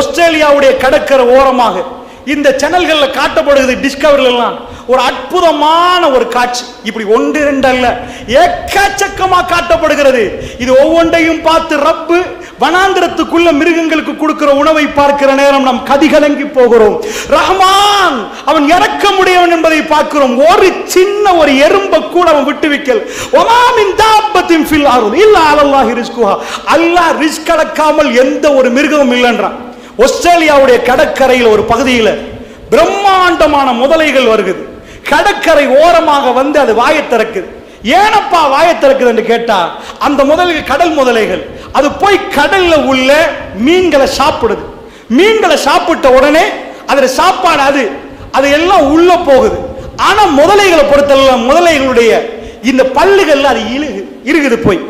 ஆஸ்திரேலியாவுடைய கடற்கரை ஓரமாக இந்த சேனல்களில் காட்டப்படுகிறது டிஸ்கவரிலாம் ஒரு அற்புதமான ஒரு காட்சி. இப்படி ஒன்று ரெண்டு அல்ல ஏக்கச்சக்கமாக காட்டப்படுகிறது. இது ஒவ்வொன்றையும் பார்த்து ரப்பு வனாந்திரத்துக்குள்ள மிருகங்களுக்கு கொடுக்கிற உணவை பார்க்கிற நேரம் நாம் கதிகலங்கி போகிறோம். ரஹ்மான் அவன் இறக்க முடியவன் என்பதை பார்க்கிறோம். ஒரு சின்ன ஒரு எறும்பை கூட அவன் விட்டு வைக்கல் ஒமாமின் தாப்பத்தின் ஃபில் ஆகும் இல்ல அலல்லாஹி ரிஸ்குஹா. அல்லாஹ் ரிஸ்க் கடக்காமல் எந்த ஒரு மிருகமும் இல்லைன்றான். ஆஸ்திரேலியாவுடைய கடற்கரையில் ஒரு பகுதியில் பிரம்மாண்டமான முதலைகள் வருகுது. கடற்கரை ஓரமாக வந்து அது வாயை திறக்குது. ஏனப்பா வாயை திறக்குதுன்னு கேட்டா அந்த முதலைகள் கடல் முதலைகள் அது போய் கடல்ல உள்ள மீன்களை சாப்பிடுது. மீன்களை சாப்பிட்ட உடனே அதில் சாப்பாடு அது அது எல்லாம் உள்ள போகுது. ஆனா முதலைகளை பொறுத்தவரை முதலைகளுடைய இந்த பல்லுகள் அது இழுகு இருக்குது போய்.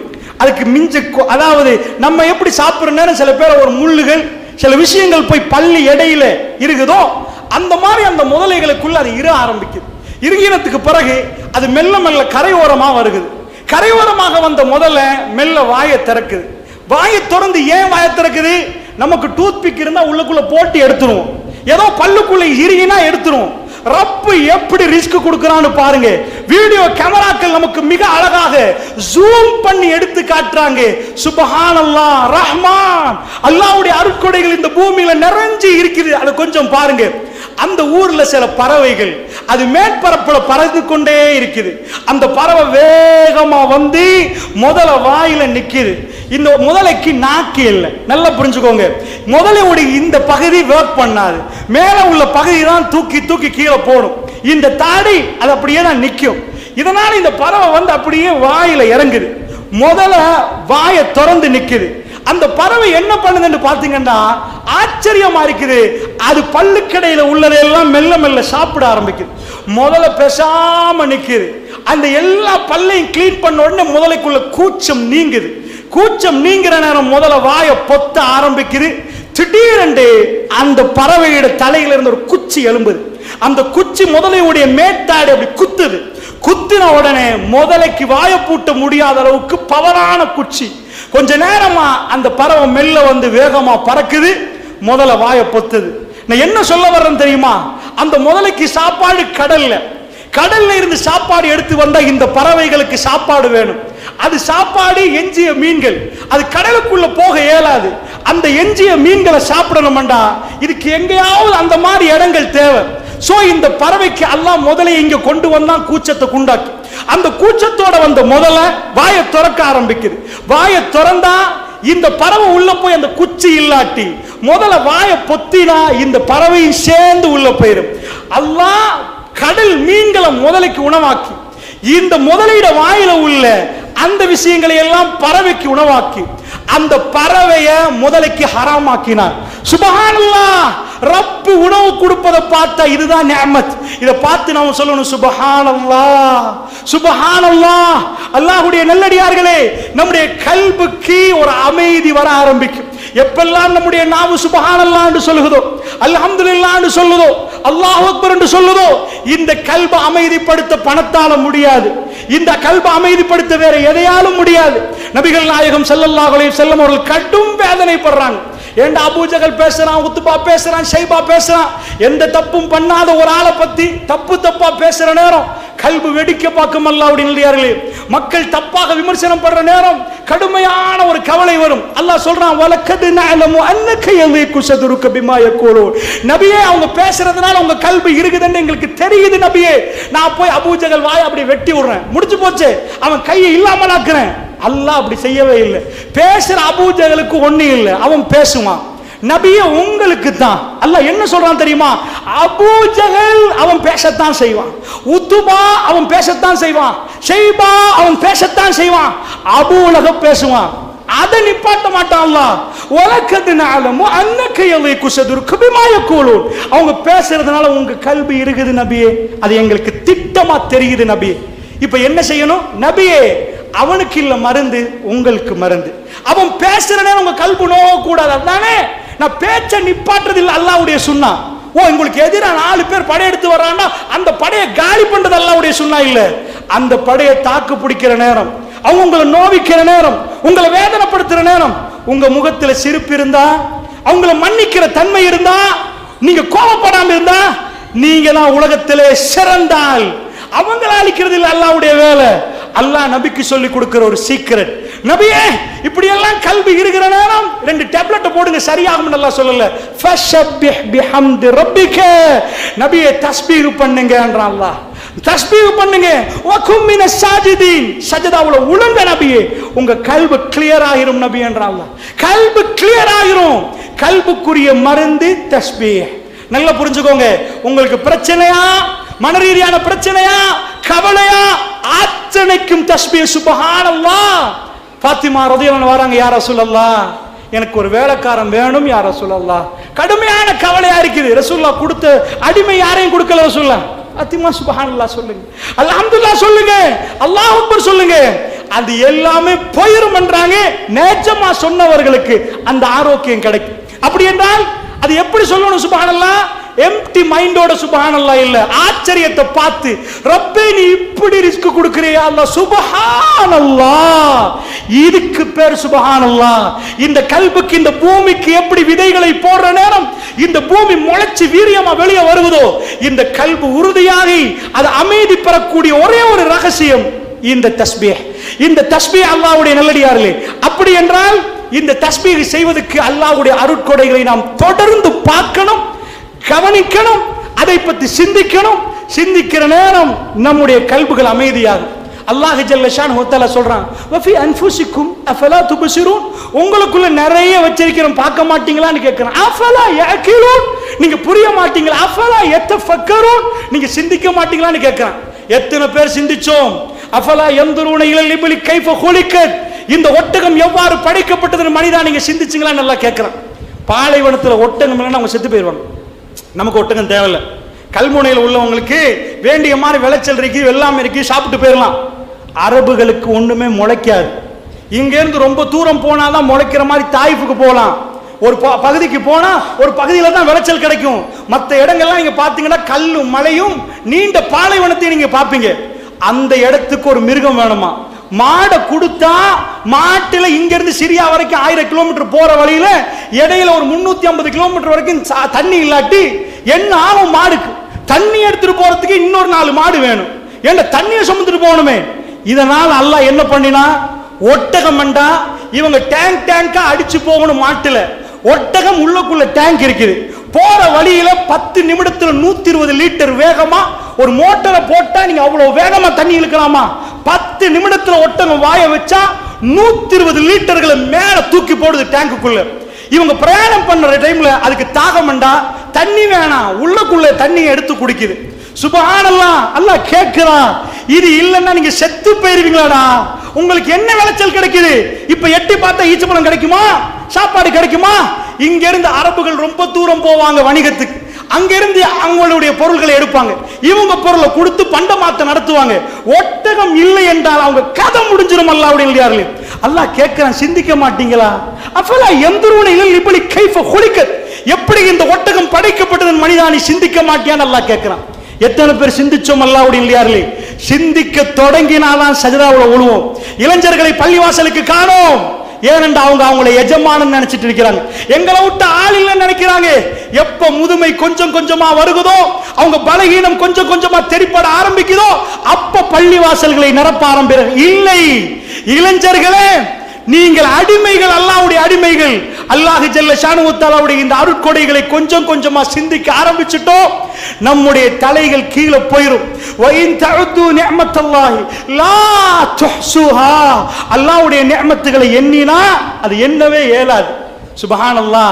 அதுக்கு மிஞ்ச அதாவது நம்ம எப்படி சாப்பிட்ற நேரம் சில பேர் ஒரு முள்ளுகள் சில விஷயங்கள் போய் பள்ளி இடையில இருக்குதோ அந்த மாதிரி அந்த முதலைகளுக்குள்ள அது இரு ஆரம்பிக்குது. இறுகினத்துக்கு பிறகு அது மெல்ல மெல்ல கரையோரமாக வருகுது. கரையோரமாக வந்த முதல்ல மெல்ல வாயை திறக்குது. வாயை திறந்து ஏன் வாயை திறக்குது? நமக்கு டூத் பிக் இருந்தால் உள்ளுக்குள்ள போட்டு எடுத்துருவோம். ஏதோ பல்லுக்குள்ள இறுகினா எடுத்துருவோம். ரப்பு எப்படி ரிஸ்க் கொடுக்கறான்னு பாருங்க. வீடியோ கேமராக்கள் நமக்கு மிக அழகாக ஜூம் பண்ணி எடுத்து காட்டுறாங்க. சுபஹான் அல்லா ரஹ்மான். அல்லாவுடைய அருட்கொடைகள் இந்த பூமியில நிறைஞ்சு இருக்குது. அதை கொஞ்சம் பாருங்க. அந்த ஊர்ல சில பறவைகள் அது மேற்பரப்புல பறந்து கொண்டே இருக்குது. அந்த பறவை வேகமா வந்து முதல்ல வாயில நிக்குது. இந்த முதலைக்கு நாக்கு இல்லை. நல்லா புரிஞ்சுக்கோங்க. முதலையுடைய இந்த பகுதி ஒர்க் பண்ணாது. மேல உள்ள பகுதி தான் தூக்கி தூக்கி கீழே போடும். இந்த தாடி அது அப்படியே தான் நிக்கும். இதனால இந்த பறவை வந்து அப்படியே வாயில இறங்குது. முதல்ல வாயை திறந்து நிக்குது. அந்த பறவை என்ன பண்ணுதுன்னு பார்த்தீங்கன்னா ஆச்சரியமா இருக்குது. அது பல்லுக்கடையில் உள்ளதையெல்லாம் மெல்ல மெல்ல சாப்பிட ஆரம்பிக்குது. முதல்ல பேசாம நிற்குது அந்த எல்லா பல்லையும் க்ளீன் பண்ண உடனே முதலைக்குள்ள கூச்சம் நீங்குது. கூச்சம் நீங்கிற நேரம் முதல்ல வாயை பொத்த ஆரம்பிக்குது. திடீரென்று அந்த பறவையோட தலையில இருந்து ஒரு குச்சி எழும்புது. அந்த குச்சி முதலையுடைய மேத்தாடு அப்படி குத்துது. குத்தின உடனே முதலைக்கு வாயை பூட்ட முடியாத அளவுக்கு பவரான குச்சி. கொஞ்ச நேரமா அந்த பறவை மெல்ல வந்து வேகமா பறக்குது. முதல்ல வாயை பொத்துது. நான் என்ன சொல்ல வர்றேன் தெரியுமா? அந்த முதலைக்கு சாப்பாடு கடல்ல. கடல்ல இருந்து சாப்பாடு எடுத்து வந்தா இந்த பறவைகளுக்கு சாப்பாடு வேணும். அது சாப்பாடு எஞ்சிய மீன்கள். அது கடலுக்குள்ள போக இயலாது. அந்த எஞ்சிய மீன்களை சாப்பிடணும்டா இதுக்கு எங்கேயாவது அந்த மாதிரி இடங்கள் தேவை. சோ இந்த பறவைக்கு எல்லாம் முதலே இங்க கொண்டு வந்தான் கூச்சத்தை குண்டாக்கி. அந்த கூச்சத்தோட வந்த முதல்ல வாயை திறக்க ஆரம்பிக்குது. வாயை திறந்தா இந்த பறவை உள்ள போய் அந்த குச்சி இல்லாட்டி முதல்ல வாயை பொத்தினா இந்த பறவையும் சேர்ந்து உள்ள போயிடும் அல்லாஹ் கடல் மீன்களை முதலைக்கு உணவாக்கி இந்த முதலீட வாயில உள்ள அந்த விஷயங்களை எல்லாம் பறவைக்கு உணவாக்கி அந்த பறவைய முதலைக்கு ஹராமாக்கினார். சுபஹானல்லாஹ்! ரப்பு உணவு கொடுப்பதை பார்த்தா இதுதான் நிஅமத் இதை பார்த்து நாம சொல்லணும் சுபஹானல்லாஹ் சுபஹானல்லா. அல்லாஹுடைய நல்லடியார்களே நம்முடைய கல்புக்கு ஒரு அமைதி வர ஆரம்பிக்கும். எப்பெல்லாம் நம்முடைய நாவு சுபஹானல்லாஹ் என்று சொல்லுதோ அல்ஹம்துலில்லாஹ் என்று சொல்லுதோ அல்லாஹ் அக்பர் என்று சொல்லுதோ இந்த கல்பு அமைதிப்படுத்த பணத்தால முடியாது. இந்த கல்பு அமைதிப்படுத்த வேற எதையாலும் முடியாது. நபிகள் நாயகம் செல்லல்லாஹ் அலைஹி அவர்கள் கடும் வேதனைப்படுறாங்க. ஏண்டா அபூஜகல் பேசுறான் உத்துப்பா பேசுறான் ஷைபா பேசுறான்? எந்த தப்பும் பண்ணாத ஒரு ஆளை பத்தி தப்பு தப்பா பேசுற நேரம் கல்பு வெடிக்க பார்க்கும் அல்ல அப்படின்னு மக்கள் தப்பாக விமர்சனம் பண்ற நேரம் கடுமையான ஒரு கவலை வரும். அல்லாஹ் சொல்றான் வலக்கது நஅலமு அன்னக்கை யலீகு குசதுருக்க பிமாய யகூலூன் நபியே அவங்க பேசுறதுனால உங்க கல்பு இருக்குதுன்னு எங்களுக்கு தெரியுது நபியே. நான் போய் அபூஜகல் வாய் அப்படி வெட்டி விடுறேன். முடிஞ்சு போச்சு அவன் கையை இல்லாமல் ஆக்குறேன் அல்லாஹ் அப்படி செய்யவே இல்லை. பேசுற அபூஜகளுக்கு ஒண்ணு இல்லை. அவன் பேசுவான். நபிய உங்களுக்கு தான் அல்ல என்ன சொல்றான் தெரியுமா? அபூஜகல் அவன் பேசத்தான் செய்வான். உத்துபா அவன் பேசத்தான் செய்வான். ஷெய்பா அவன் பேசத்தான் செய்வான். அபூலக பேசுவான். அதை நிப்பாட்ட மாட்டான் உலகத்தினாலும் உலகத்து நாளமோ எல்லை குசதுரு குபிமாய கூலூன். அவங்க பேசுறதுனால உங்க கல்வி இருக்குது நபியே. அது எங்களுக்கு திட்டமா தெரியுது நபியே. இப்ப என்ன செய்யணும்? நபியே அவனுக்கு இல்ல மருந்து உங்களுக்கு மருந்து. அவன் பேசுற நேரம் உங்க கல்பு நோக கூடாது. அதானே? நான் பேச்ச நிப்பாட்டுறது இல்லை அல்லாவுடைய சுண்ணா. ஓ உங்களுக்கு எதிராக நாலு பேர் படையெடுத்து வர்றான்னா அந்த படையை காலி பண்றது அல்லாவுடைய சுண்ணா இல்ல. அந்த படையை தாக்கு பிடிக்கிற நேரம் அவங்க உங்களை நோவிக்கிற நேரம் உங்களை வேதனைப்படுத்துற நேரம் உங்க முகத்துல சிரிப்பு இருந்தா அவங்கள மன்னிக்கிற தன்மை இருந்தா நீங்க கோபப்படாம இருந்தா நீங்க தான் உலகத்திலே சிறந்தால். அவங்கள அழிக்கிறது இல்லை அல்லாவுடைய வேலை. அல்லாஹ் நபிக்கு சொல்லி கொடுக்கிற ஒரு சீக்ரெட் நபியே இப்படி எல்லாம் கல்வி இருக்கிற நேரம் ரெண்டு டேப்லெட் போடுங்க சரியாகும் நல்லா சொல்லல. பிஹம்தி ரப்பிக நபியே தஸ்பீர் பண்ணுங்கன்றான் அல்லாஹ். தஸ்பீர் பண்ணுங்க. வக்கும் மின சாஜிதீன். சஜதாவுல உளுந்த நபியே உங்க கல்வு கிளியர் ஆகிரும் நபி என்றான் அல்லாஹ். கிளியர் ஆகிரும் கல்புக்குரிய மருந்து தஸ்பீ நல்லா புரிஞ்சுக்கோங்க. உங்களுக்கு பிரச்சனையா? மனரீதியான பிரச்சனையா? கவலையா? அத்தனைக்கும் தஸ்பிய சுபஹானல்லா. பாத்திமா ரதியலன் வராங்க யார சொல்லலாம் எனக்கு ஒரு வேலைக்காரன் வேணும் யார சொல்லலாம் கடுமையான கவலையா இருக்குது. ரசூல்லா கொடுத்த அடிமை யாரையும் கொடுக்கல ரசூல்லா அத்திமா சுபஹானல்லா சொல்லுங்க. அல்ஹம்துல்லா சொல்லுங்க. அல்லாஹ் அக்பர் சொல்லுங்க. அது எல்லாமே போயிரும் என்றாங்க நேச்சமா சொன்னவர்களுக்கு அந்த ஆரோக்கியம் கிடைக்கும். அப்படி என்றால் அது எப்படி சொல்லணும் சுபஹானல்லா? எம்டி மைண்டோட சுபஹானல்லா இல்ல. ஆச்சரியத்தை பார்த்து ரப்பே நீ இப்படி ரிஸ்க் கொடுக்கறியா? அல்லாஹ் சுபஹானல்லா. இதுக்கு பேர் சுபஹானல்லா. இந்த கல்புக்கு இந்த பூமிக்கு எப்படி விதைகளை போடுற நேரம் இந்த பூமி முளைச்சு வீரியமா வெளியே வருவதோ இந்த கல்பு உறுதியாகி அது அமைதி பெறக்கூடிய ஒரே ஒரு ரகசியம் இந்த தஸ்பீஹ். இந்த தஸ்பீஹ் அல்லாஹ்வுடைய நல்லடியார்களே. அப்படி என்றால் இந்த தஸ்பீஹ் செய்வதற்கு அல்லாஹ்வுடைய அருட்கொடைகளை நாம் தொடர்ந்து பார்க்கணும் கவனிக்கணும் அதை பற்றி சிந்திக்கணும். சிந்திக்கிற நேரம் நம்முடைய கல்புகள் அமைதியாகும். அல்லாஹ் ஜல்லஷான் ஷான் சொல்றான் வஃபி அன்ஃபுசிக்கும் அஃபலா துபசிரும் உங்களுக்குள்ள நிறைய வச்சிருக்கிறோம் பார்க்க மாட்டீங்களான்னு கேட்கிறேன் அஃபலா யஅகிலூன்? நீங்க புரிய மாட்டீங்களா? அஃபலா எத்த ஃபக்கரும் நீங்க சிந்திக்க மாட்டீங்களான்னு கேட்கிறேன் எத்தனை பேர் சிந்திச்சோம்? அஃபலா யந்துரூன இலல் இப்லி கைஃப குலிகத் இந்த ஒட்டகம் எவ்வாறு படைக்கப்பட்டதுன்னு மனிதா நீங்க சிந்திச்சீங்களா நல்லா கேட்கிறேன் பாலைவனத்தில் ஒட்டகம் இல்லைன்னா அவங்க செத்து போயிடுவாங்க நமக்கு ஒட்டகம் தேவையில்ல. கல்முனையில் உள்ளவங்களுக்கு வேண்டிய மாதிரி விளைச்சல் இருக்கு வெள்ளாமை இருக்கு சாப்பிட்டு போயிடலாம் அரபுகளுக்கு ஒன்றுமே முளைக்காது. இங்கேருந்து ரொம்ப தூரம் போனாதான் முளைக்கிற மாதிரி தாய்ஃபுக்கு போகலாம். ஒரு ப- பகுதிக்கு போனா ஒரு பகுதியில தான் விளைச்சல் கிடைக்கும். மற்ற இடங்கள்லாம் நீங்க பாத்தீங்கன்னா கல்லும் மலையும் நீண்ட பாலைவனத்தையும் நீங்க பார்ப்பீங்க. அந்த இடத்துக்கு ஒரு மிருகம் வேணுமா? மாடை கொடுத்தா மாட்டில் இங்கேருந்து சிரியா வரைக்கும் ஆயிரம் கிலோமீட்டர் போகிற வழியில் இடையில ஒரு முந்நூற்றி ஐம்பது கிலோமீட்டர் வரைக்கும் தண்ணி இல்லாட்டி என்ன ஆகும் மாடுக்கு? தண்ணி எடுத்துட்டு போகிறதுக்கு இன்னொரு நாலு மாடு வேணும். ஏன்னா தண்ணியை சுமந்துட்டு போகணுமே? இதனால் அல்லாஹ் என்ன பண்ணினா ஒட்டகம் வேண்டா இவங்க டேங்க் டேங்காக அடிச்சு போகணும் மாட்டில். ஒட்டகம் உள்ளக்குள்ள டேங்க் இருக்குது. போற வழியில பத்து நிமிடத்துல நூத்தி இருபது லிட்டர் வேகமா ஒரு மோட்டரை போட்டா நீங்க அவ்வளவு வேகமா தண்ணி இழுக்கலாமா? பத்து நிமிடத்துல ஒட்டங்க வாய வச்சா நூத்தி இருபது லிட்டர்களை மேல தூக்கி போடுது டேங்குக்குள்ள இவங்க பிரயாணம் பண்ற டைம்ல அதுக்கு தாகம் வேண்டா தண்ணி வேணாம் உள்ளக்குள்ள தண்ணியை எடுத்து குடிக்குது. சுபஹானல்லாஹ் அல்லாஹ் கேட்கிறான். இது இல்லைன்னா நீங்க செத்து போயிருவீங்களாடா? உங்களுக்கு என்ன விளைச்சல் கிடைக்குது? இப்ப எட்டி பார்த்தா ஈச்சப்பழம் கிடைக்குமா? சாப்பாடு கிடைக்குமா? இங்க இருந்து அரபுகள் ரொம்ப தூரம் போவாங்க வணிகத்துக்கு. அங்கிருந்து அவங்களுடைய பொருள்களை எடுப்பாங்க. இவங்க பொருளை கொடுத்து பண்டமாத்த நடத்துவாங்க. ஒட்டகம் இல்லை என்றால் அவங்க கதை முடிஞ்சிடும் அல்லாவுடைய இல்லையார்களே அல்லாஹ் கேட்கிறான் சிந்திக்க மாட்டீங்களா? அப்பலா எந்தருவனை இல்லை இப்படி கைஃப குளிக்க எப்படி இந்த ஒட்டகம் படைக்கப்பட்டதன் மனிதா நீ சிந்திக்க மாட்டியான்னு அல்லாஹ் கேட்கிறான். எத்தனை பேர் சிந்திச்சோம் அல்லாவுடைய இல்லையார்களே சிந்திக்க தொடங்கினாதான் சஜதாவுல உழுவோம். இளைஞர்களை பள்ளிவாசலுக்கு காணோம். ஏனென்றா அவங்க அவங்கள எஜமானன் நினைச்சிட்டு இருக்கிறாங்க. எங்களை விட்டு ஆள் இல்லைன்னு நினைக்கிறாங்க. எப்ப முதுமை கொஞ்சம் கொஞ்சமா வருகுதோ அவங்க பலகீனம் கொஞ்சம் கொஞ்சமா தெரிப்பட ஆரம்பிக்குதோ அப்ப பள்ளிவாசல்களை நிரப்ப ஆரம்பிக்கிறாங்க. இல்லை இளைஞர்களே நீங்கள் அடிமைகள் அடிமைகள். அல்லாஹு ஜல்ல ஷானுவத்தாலாவுடைய இந்த அருட்கொடைகளை கொஞ்சம் கொஞ்சமா சிந்திக்க ஆரம்பிச்சிட்டோம். நம்முடைய தலைகள் கீழே போயிரும். வயின் தழுத்து நிஅமத்தல்லாஹி லா துஹ்சுஹா. அல்லாஹ்வுடைய நேமத்துகளை எண்ணினா அது எண்ணவே இயலாது. சுபஹானல்லாஹ்.